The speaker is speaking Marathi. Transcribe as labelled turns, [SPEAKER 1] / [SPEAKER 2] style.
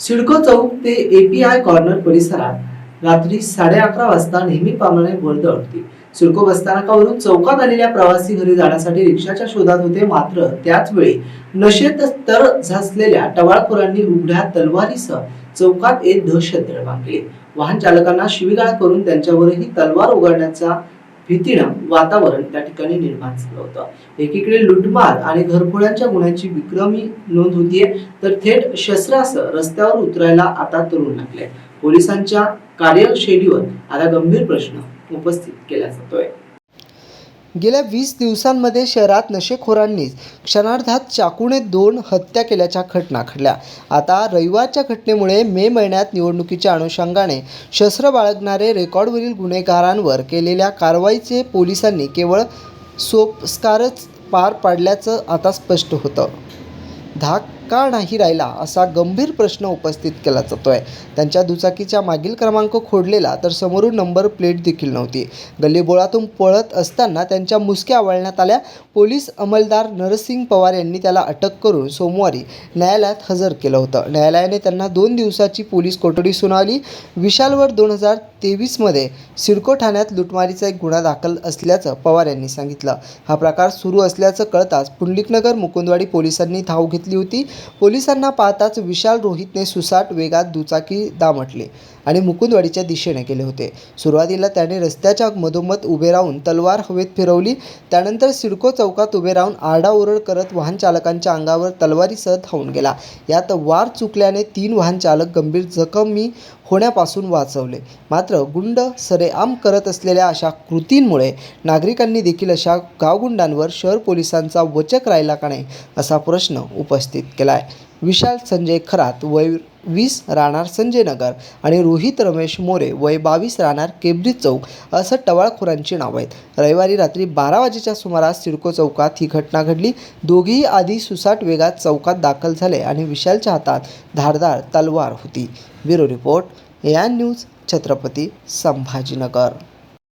[SPEAKER 1] सिडको चौक ते एपीआय कॉर्नर परिसरात रात्री साडे अकरा वाजता नेहमीप्रमाणे वर्दळ होती सिडको बसस्थानकावरून चौकात आलेल्या प्रवासी घरी जाण्यासाठी रिक्षाच्या शोधात होते. मात्र त्याच वेळी नशेत तर झासलेल्या टवाळखोरांनी उघड्या तलवारीसह चौकात येत दहशत निर्माण केली वाहन चालकांना शिवीगाळ करून त्यांच्यावरही तलवार उघडण्याचा भीतीनं वातावरण त्या ठिकाणी निर्माण झालं होतं. एकीकडे लुटमार आणि घरफोड्यांच्या गुन्ह्यांची विक्रमी नोंद होतीये तर थेट शस्त्रासह रस्त्यावर उतरायला आता तरुण लागले पोलिसांच्या कार्यशैलीवर आता गंभीर प्रश्न उपस्थित केला जातोय. गेल्या वीस दिवसांमध्ये शहरात नशेखोरांनीच क्षणार्धात चाकूने दोन हत्या केल्याच्या घटना घडल्या. आता रविवारच्या घटनेमुळे मे महिन्यात निवडणुकीच्या अनुषंगाने शस्त्र बाळगणारे रेकॉर्डवरील गुन्हेगारांवर केलेल्या कारवाईचे पोलिसांनी केवळ सोपस्कारच पार पाडल्याचं आता स्पष्ट होतं. धाक का नाही राहिला असा गंभीर प्रश्न उपस्थित केला जातो आहे त्यांच्या दुचाकीच्या मागील क्रमांक खोडलेला तर समोरून नंबर प्लेट देखील नव्हती. गल्लीबोळातून पळत असताना त्यांच्या मुसक्या आवळण्यात आल्या. पोलीस अंमलदार नरसिंग पवार यांनी त्याला अटक करून सोमवारी न्यायालयात हजर केलं होतं. न्यायालयाने त्यांना दोन दिवसाची पोलीस कोठडी सुनावली. विशालवर दोन हजार तेवीसमध्ये सिडको ठाण्यात लुटमारीचा एक गुन्हा दाखल असल्याचं पवार यांनी सांगितलं. हा प्रकार सुरू असल्याचं कळताच पुंडलिकनगर मुकुंदवाडी पोलिसांनी धाव घेतली होती. पोलिसांना पाहताच विशाल रोहितने सुसाट वेगात दुचाकी दामटली आणि मुकुंदवाडीच्या दिशेने गेले होते. सुरुवातीला त्याने रस्त्याच्या मधोमध उभे राहून तलवार हवेत फिरवली. त्यानंतर सिडको चौकात उभे राहून आरडाओरड करत वाहन चालकांच्या अंगावर तलवारीसह धावून गेला. यात वार चुकल्याने तीन वाहन चालक गंभीर जखमी होण्यापासून वाचवले. मात्र गुंड सरेआम करत असलेल्या अशा कृतींमुळे नागरिकांनी देखील अशा गावगुंडांवर शहर पोलिसांचा वचक राहिला का नाही असा प्रश्न उपस्थित केला. आहे विशाल संजय खरात वय वीस राहणार संजय नगर आणि रोहित रमेश मोरे वय बावीस राहणार केब्रिज चौक असं टवाळखोरांची नावं आहेत. रविवारी रात्री बारा वाजेच्या सुमारास सिडको चौकात ही घटना घडली. दोघेही आधी सुसाट वेगात चौकात दाखल झाले आणि विशालच्या हातात धारदार तलवार होती. ब्युरो रिपोर्ट या न्यूज छत्रपती संभाजीनगर.